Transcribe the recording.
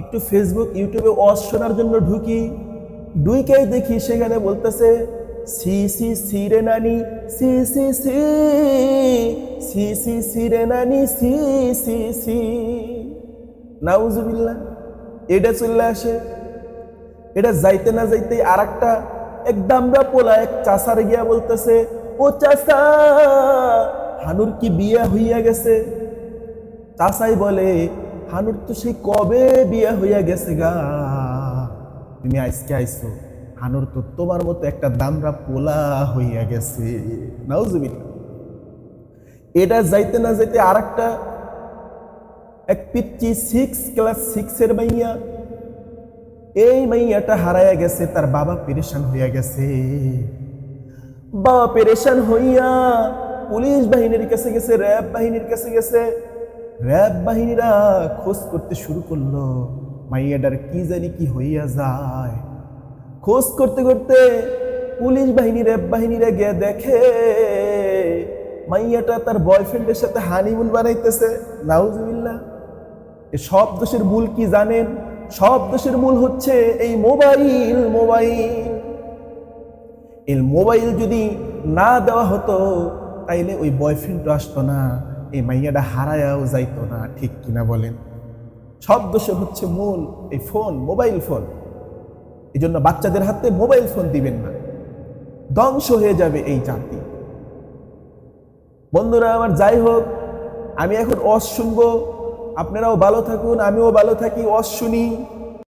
একটু ফেসবুক ইউটিউবে ওয়াজ শোনার জন্য ঢুকি। ডুইকেই দেখি সেখানে বলতেছে, সি সি সি রে নানি, সি সি সি সি সি সি রে নানি, সি সি সি। নাউজুবিল্লাহ, এটা চলে আসে। এটা যাইতে না যাইতে আর একটা এক দামরা এক চাষার গিয়া বলতেছে, ও চাষা হানুর কি বিয়ে হইয়া গেছে? চাষাই বলে হানুর তো সেই কবে বিয়ে হইয়া গেছে গা? তুমি আজকে আইসো হানুর তো তোমার মতো একটা দামরা পোলা হইয়া গেছে। নাউজুবিল্লাহ। এটা যাইতে না যাইতে আর একটা এক পিচ্ছি সিক্স ক্লাস সিক্সের মাইয়া, এই মাইয়াটা হারাইয়া গেছে, তার বাবা পেরেশান হইয়া গেছে। বাবা পেরেশান হইয়া পুলিশ বাহিনীর কাছে গেছে, র্যাব বাহিনীর কাছে গেছে র্যাব বাহিনীরা খোঁজ করতে শুরু করল। মাইয়াটার কি জানি কি হইয়া যায়। খোঁজ করতে করতে পুলিশ বাহিনী, র্যাব বাহিনীরা গিয়ে দেখে, মাইয়াটা তার বয়ফ্রেন্ডের সাথে হানিমুন বানাইতেছে। নাউজুবিল্লাহ। এ সব দোষের মূল কি জানেন? সব দোষের মূল হচ্ছে এই মোবাইল মোবাইল। এই মোবাইল যদি না দেওয়া হতো, তাইলে ওই বয়ফ্রেন্ড আসতো না। এই মাইয়াটা হারায়াও যাইতো না, ঠিক কিনা বলেন? সব দোষের হচ্ছে মূল এই ফোন, মোবাইল ফোন। এই জন্য বাচ্চাদের হাতে মোবাইল ফোন দিবেন না। ধ্বংস হয়ে যাবে এই জাতি। বন্ধুরা আমার যাই হোক, আমি এখন অস আপনারাও ভালো থাকুন, আমিও ভালো থাকি অস শুনি